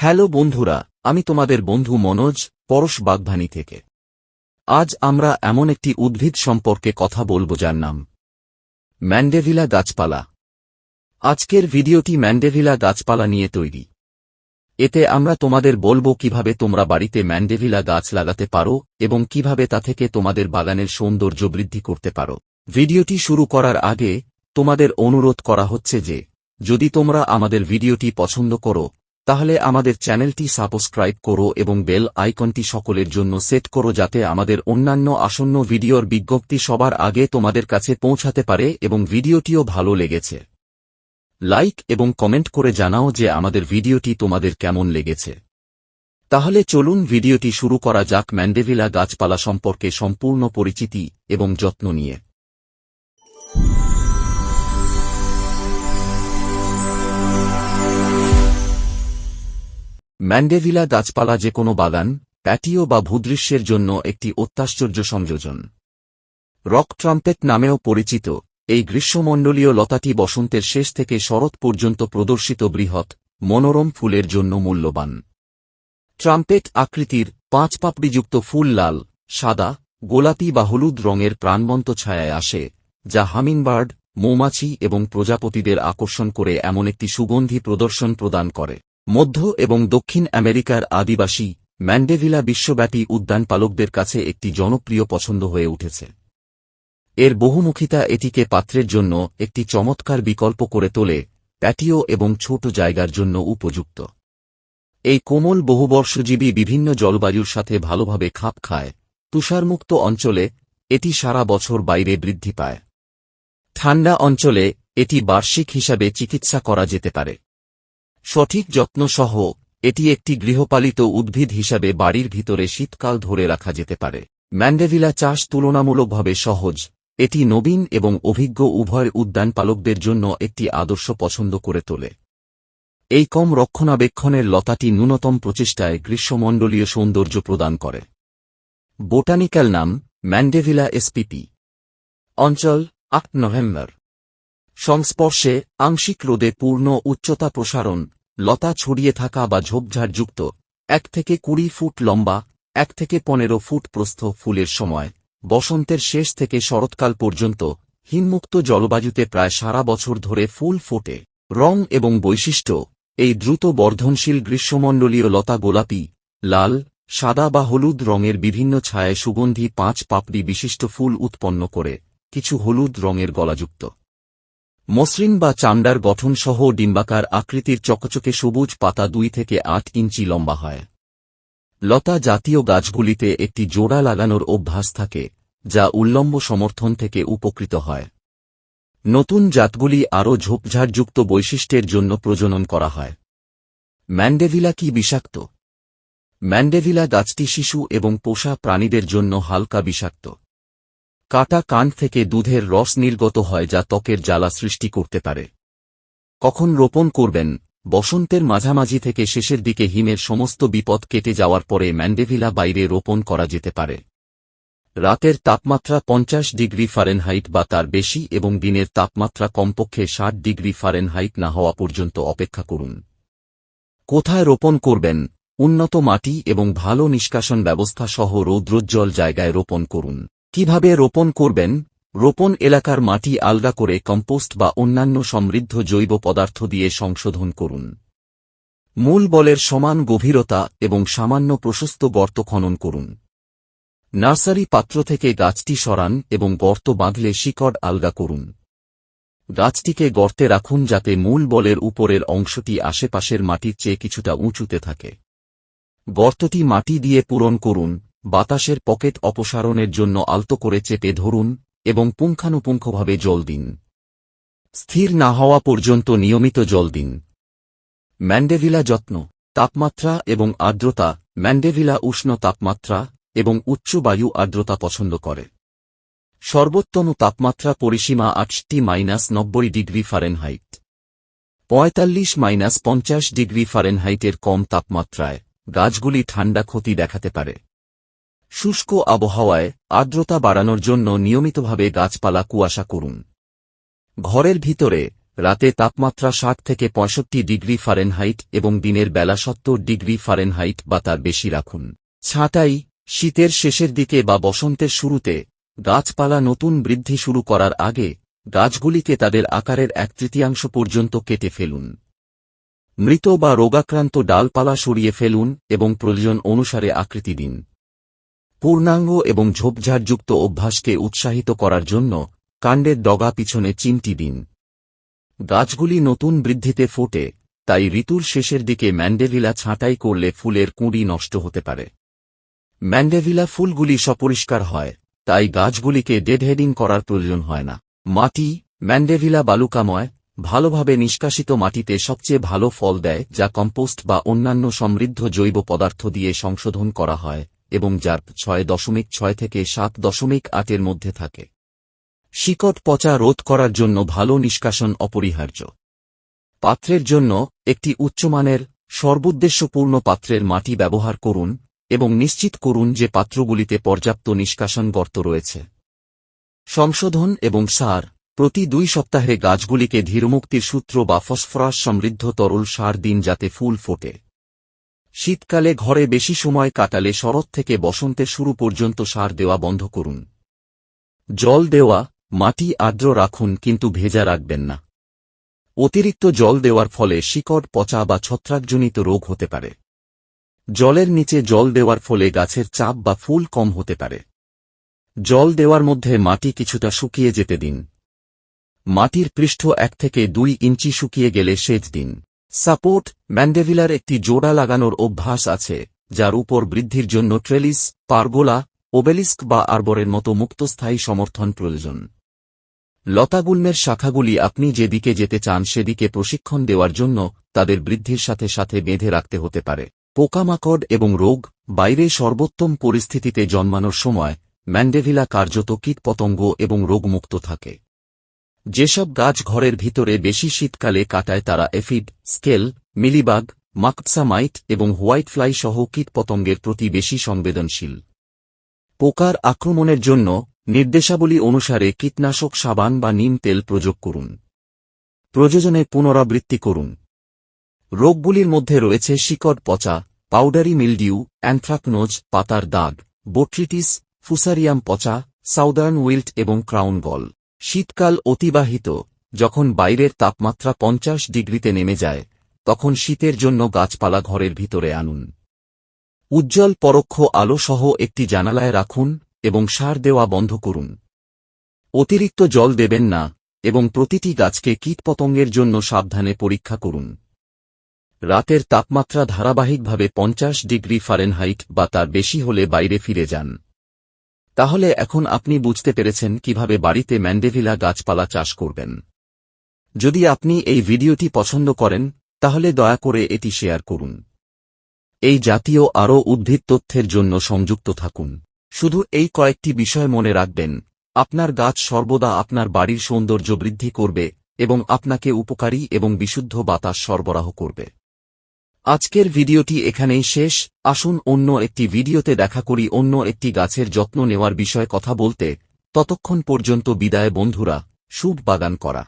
Hello বন্ধুরা, আমি তোমাদের বন্ধু মনোজ, পরশ বাগধানী থেকে। আজ আমরা এমন একটি উদ্ভিদ সম্পর্কে কথা বলব যার নাম ম্যান্ডেভিলা গাছপালা। আজকের ভিডিওটি ম্যান্ডেভিলা গাছপালা নিয়ে তৈরি। এতে আমরা তোমাদের বলব কীভাবে তোমরা বাড়িতে ম্যান্ডেভিলা গাছ লাগাতে পারো এবং কীভাবে তা থেকে তোমাদের বাগানের সৌন্দর্য বৃদ্ধি করতে পারো। ভিডিওটি শুরু করার আগে তোমাদের অনুরোধ করা হচ্ছে যে, যদি তোমরা আমাদের ভিডিওটি পছন্দ করো তাহলে আমাদের চ্যানেলটি সাবস্ক্রাইব করো এবং বেল আইকনটি সকলের জন্য সেট করো যাতে আমাদের অন্যান্য আসন্ন ভিডিওর বিজ্ঞপ্তি সবার আগে তোমাদের কাছে পৌঁছাতে পারে এবং ভিডিওটিও ভালো লেগেছে। লাইক এবং কমেন্ট করে জানাও যে আমাদের ভিডিওটি তোমাদের কেমন লেগেছে। তাহলে চলুন ভিডিওটি শুরু করা যাক ম্যান্ডেভিলা গাছপালা সম্পর্কে সম্পূর্ণ পরিচিতি এবং যত্ন নিয়ে। ম্যান্ডেভিলা গাছপালা যে কোনো বাগান, প্যাটিও বা ভূদৃশ্যের জন্য একটি অত্যাশ্চর্য সংযোজন। রক ট্রাম্পেট নামেও পরিচিত, এই গ্রীষ্মমণ্ডলীয় লতাটি বসন্তের শেষ থেকে শরৎ পর্যন্ত প্রদর্শিত বৃহৎ, মনোরম ফুলের জন্য মূল্যবান। ট্রাম্পেট আকৃতির পাঁচ পাপড়িযুক্ত ফুল লাল, সাদা, গোলাপি বা হলুদ রঙের প্রাণবন্ত ছায়ায় আসে, যা হামিংবার্ড মৌমাছি এবং প্রজাপতিদের আকর্ষণ করে এমন একটি সুগন্ধি প্রদর্শন প্রদান করে। মধ্য এবং দক্ষিণ আমেরিকার আদিবাসী ম্যান্ডেভিলা বিশ্বব্যাপী উদ্যানপালকদের কাছে একটি জনপ্রিয় পছন্দ হয়ে উঠেছে। এর বহুমুখিতা এটিকে পাত্রের জন্য একটি চমৎকার বিকল্প করে তোলে, প্যাটিও এবং ছোট জায়গার জন্য উপযুক্ত। এই কোমল বহুবর্ষজীবী বিভিন্ন জলবায়ুর সাথে ভালোভাবে খাপ খায়। তুষারমুক্ত অঞ্চলে এটি সারা বছর বাইরে বৃদ্ধি পায়। ঠান্ডা অঞ্চলে এটি বার্ষিক হিসাবে চিকিৎসা করা যেতে পারে। সঠিক যত্ন সহ এটি একটি গৃহপালিত উদ্ভিদ হিসাবে বাড়ির ভিতরে শীতকাল ধরে রাখা যেতে পারে। ম্যান্ডেভিলা চাষ তুলনামূলকভাবে সহজ। এটি নবীন এবং অভিজ্ঞ উভয় উদ্যান পালকদের জন্য একটি আদর্শ পছন্দ করে তোলে। এই কম রক্ষণাবেক্ষণের লতাটি ন্যূনতম প্রচেষ্টায় গ্রীষ্মমণ্ডলীয় সৌন্দর্য প্রদান করে। বোটানিক্যাল নাম ম্যান্ডেভিলা এসপিপি। অঞ্চল, আট নভেম্বর। সংস্পর্শে আংশিক রোদে পূর্ণ উচ্চতা প্রসারণ, লতা ছড়িয়ে থাকা বা ঝোপঝাড়যুক্ত এক থেকে কুড়ি ফুট লম্বা, এক থেকে পনেরো ফুট প্রস্থ ফুলের সময়, বসন্তের শেষ থেকে শরৎকাল পর্যন্ত, হিমমুক্ত জলবায়ুতে প্রায় সারা বছর ধরে ফুল ফোটে। রং এবং বৈশিষ্ট্য, এই দ্রুত বর্ধনশীল গ্রীষ্মমণ্ডলীয় লতা গোলাপি, লাল, সাদা বা হলুদ রঙের বিভিন্ন ছায়ায় সুগন্ধি পাঁচ পাপড়ি বিশিষ্ট ফুল উৎপন্ন করে, কিছু হলুদ রঙের গলাযুক্ত। মসৃণ বা চামড়ার গঠনসহ ডিম্বাকার আকৃতির চকচকে সবুজ পাতা দুই থেকে আট ইঞ্চি লম্বা হয়। লতা জাতীয় গাছগুলিতে একটি জোড়া লাগানোর অভ্যাস থাকে, যা উল্লম্ব সমর্থন থেকে উপকৃত হয়। নতুন জাতগুলি আরও ঝোপঝাড়যুক্ত বৈশিষ্ট্যের জন্য প্রজনন করা হয়। ম্যান্ডেভিলা কি বিষাক্ত? ম্যান্ডেভিলা গাছটি শিশু এবং পোষা প্রাণীদের জন্য হালকা বিষাক্ত। কাটা কান থেকে দুধের রস নির্গত হয় যা ত্বকের জ্বালা সৃষ্টি করতে পারে। কখন রোপণ করবেন? বসন্তের মাঝামাঝি থেকে শেষের দিকে হিমের সমস্ত বিপদ কেটে যাওয়ার পরে ম্যান্ডেভিলা বাইরে রোপণ করা যেতে পারে। রাতের তাপমাত্রা পঞ্চাশ ডিগ্রি ফারেনহাইট বা তার বেশি এবং দিনের তাপমাত্রা কমপক্ষে ষাট ডিগ্রি ফারেনহাইট না হওয়া পর্যন্ত অপেক্ষা করুন। কোথায় রোপণ করবেন? উন্নত মাটি এবং ভালো নিষ্কাশন ব্যবস্থা সহ রৌদ্রোজ্জ্বল জায়গায় রোপণ করুন। কীভাবে রোপণ করবেন? রোপণ এলাকার মাটি আলগা করে কম্পোস্ট বা অন্যান্য সমৃদ্ধ জৈব পদার্থ দিয়ে সংশোধন করুন। মূল বলের সমান গভীরতা এবং সামান্য প্রশস্ত গর্ত খনন করুন। নার্সারি পাত্র থেকে গাছটি সরান এবং গর্ত বাঁধলে শিকড় আলগা করুন। গাছটিকে গর্তে রাখুন যাতে মূল বলের উপরের অংশটি আশেপাশের মাটির চেয়ে কিছুটা উঁচুতে থাকে। গর্তটি মাটি দিয়ে পূরণ করুন বাতাসের পকেট অপসারণের জন্য আলতো করে চেপে ধরুন এবং পুঙ্খানুপুঙ্খভাবে জল দিন। স্থির না হওয়া পর্যন্ত নিয়মিত জল দিন। ম্যান্ডেভিলা যত্ন, তাপমাত্রা এবং আর্দ্রতা। ম্যান্ডেভিলা উষ্ণ তাপমাত্রা এবং উচ্চ বায়ু আর্দ্রতা পছন্দ করে। সর্বোত্তম তাপমাত্রা পরিসীমা আটটি মাইনাস নব্বই ডিগ্রি ফারেনহাইট। পঁয়তাল্লিশ মাইনাস পঞ্চাশ ডিগ্রি ফারেনহাইটের কম তাপমাত্রায় গাছগুলি ঠান্ডা ক্ষতি দেখাতে পারে। শুষ্ক আবহাওয়ায় আর্দ্রতা বাড়ানোর জন্য নিয়মিতভাবে গাছপালা কুয়াশা করুন। ঘরের ভিতরে রাতে তাপমাত্রা ষাট থেকে পঁয়ষট্টি ডিগ্রি ফারেনহাইট এবং দিনের বেলা সত্তর ডিগ্রি ফারেনহাইট বা তার বেশি রাখুন। ছাঁটাই, শীতের শেষের দিকে বা বসন্তের শুরুতে গাছপালা নতুন বৃদ্ধি শুরু করার আগে গাছগুলিকে তাদের আকারের এক তৃতীয়াংশ পর্যন্ত কেটে ফেলুন। মৃত বা রোগাক্রান্ত ডালপালা সরিয়ে ফেলুন এবং প্রয়োজন অনুসারে আকৃতি দিন। পূর্ণাঙ্গ এবং ঝোপঝাড়যুক্ত অভ্যাসকে উৎসাহিত করার জন্য কাণ্ডের ডগা পিছনে চিমটি দিন। গাছগুলি নতুন বৃদ্ধিতে ফোটে, তাই ঋতুর শেষের দিকে ম্যান্ডেভিলা ছাঁটাই করলে ফুলের কুঁড়ি নষ্ট হতে পারে। ম্যান্ডেভিলা ফুলগুলি সপরিষ্কার হয়, তাই গাছগুলিকে ডেডহেডিং করার প্রয়োজন হয় না। মাটি, ম্যান্ডেভিলা বালুকাময়, ভালোভাবে নিষ্কাশিত মাটিতে সবচেয়ে ভালো ফল দেয় যা কম্পোস্ট বা অন্যান্য সমৃদ্ধ জৈব পদার্থ দিয়ে সংশোধন করা হয়। এবং যার ছয় দশমিক ছয় থেকে সাত দশমিক আটের মধ্যে থাকে। শিকট পচা রোধ করার জন্য ভালো নিষ্কাশন অপরিহার্য। পাত্রের জন্য একটি উচ্চমানের, সর্বোদ্দেশ্যপূর্ণ পাত্রের মাটি ব্যবহার করুন এবং নিশ্চিত করুন যে পাত্রগুলিতে পর্যাপ্ত নিষ্কাশন গর্ত রয়েছে। সংশোধন এবং সার, প্রতি দুই সপ্তাহে গাছগুলিকে ধীরমুক্তির সূত্র বা ফসফরাস সমৃদ্ধ তরল সার দিন যাতে ফুল ফোটে। শীতকালে ঘরে বেশি সময় কাটালে শরৎ থেকে বসন্তের শুরু পর্যন্ত সার দেওয়া বন্ধ করুন। জল দেওয়া, মাটি আর্দ্র রাখুন কিন্তু ভেজা রাখবেন না। অতিরিক্ত জল দেওয়ার ফলে শিকড়, পচা বা ছত্রাকজনিত রোগ হতে পারে। জলের নিচে জল দেওয়ার ফলে গাছের চাপ বা ফুল কম হতে পারে। জল দেওয়ার মধ্যে মাটি কিছুটা শুকিয়ে যেতে দিন। মাটির পৃষ্ঠ এক থেকে দুই ইঞ্চি শুকিয়ে গেলে সেচ দিন। সাপোর্ট, ম্যান্ডেভিলার একটি জোড়া লাগানোর অভ্যাস আছে, যার উপর বৃদ্ধির জন্য ট্রেলিস, পারগোলা, ওবেলিস্ক বা আরবরের মতো মুক্তস্থায়ী সমর্থন প্রয়োজন। লতাগুল্মের শাখাগুলি আপনি যেদিকে যেতে চান সেদিকে প্রশিক্ষণ দেওয়ার জন্য তাদের বৃদ্ধির সাথে সাথে বেঁধে রাখতে হতে পারে। পোকামাকড় এবং রোগ, বাইরে সর্বোত্তম পরিস্থিতিতে জন্মানোর সময় ম্যান্ডেভিলা কার্যত কীটপতঙ্গ এবং রোগমুক্ত থাকে। যেসব গাছ ঘরের ভিতরে বেশি শীতকালে কাটায় তারা এফিড, স্কেল, মিলিবাগ, মাকসামাইট এবং হোয়াইট ফ্লাই সহ কীটপতঙ্গের প্রতি বেশি সংবেদনশীল। পোকার আক্রমণের জন্য নির্দেশাবলী অনুসারে কীটনাশক সাবান বা নিম তেল প্রয়োগ করুন। প্রযোজনে পুনরাবৃত্তি করুন। রোগগুলির মধ্যে রয়েছে শিকড় পচা, পাউডারি মিলডিউ, অ্যান্থ্রাকনোজ, পাতার দাগ, বোট্রিটিস, ফুসারিয়াম পচা, সাউদার্ন উইল্ট এবং ক্রাউন গল। শীতকাল অতিবাহিত, যখন বাইরের তাপমাত্রা পঞ্চাশ ডিগ্রিতে নেমে যায়, তখন শীতের জন্য গাছপালা ঘরের ভিতরে আনুন। উজ্জ্বল পরোক্ষ আলো সহ একটি জানালায় রাখুন এবং সার দেওয়া বন্ধ করুন। অতিরিক্ত জল দেবেন না এবং প্রতিটি গাছকে কীটপতঙ্গের জন্য সাবধানে পরীক্ষা করুন। রাতের তাপমাত্রা ধারাবাহিকভাবে পঞ্চাশ ডিগ্রি ফারেনহাইট বা তার বেশি হলে বাইরে ফিরে যান। তাহলে এখন আপনি বুঝতে পেরেছেন কীভাবে বাড়িতে ম্যান্ডেভিলা গাছপালা চাষ করবেন। যদি আপনি এই ভিডিওটি পছন্দ করেন, তাহলে দয়া করে এটি শেয়ার করুন। এই জাতীয় আরও উদ্ভিদ তথ্যের জন্য সংযুক্ত থাকুন। শুধু এই কয়েকটি বিষয় মনে রাখবেন। আপনার গাছ সর্বদা আপনার বাড়ির সৌন্দর্য বৃদ্ধি করবে এবং আপনাকে উপকারী এবং বিশুদ্ধ বাতাস সরবরাহ করবে। আজকের ভিডিওটি এখানেই শেষ। আসুন অন্য একটি ভিডিওতে দেখা করি অন্য একটি গাছের যত্ন নেওয়ার বিষয়ে কথা বলতে। ততক্ষণ পর্যন্ত বিদায় বন্ধুরা, শুভ বাগান করা।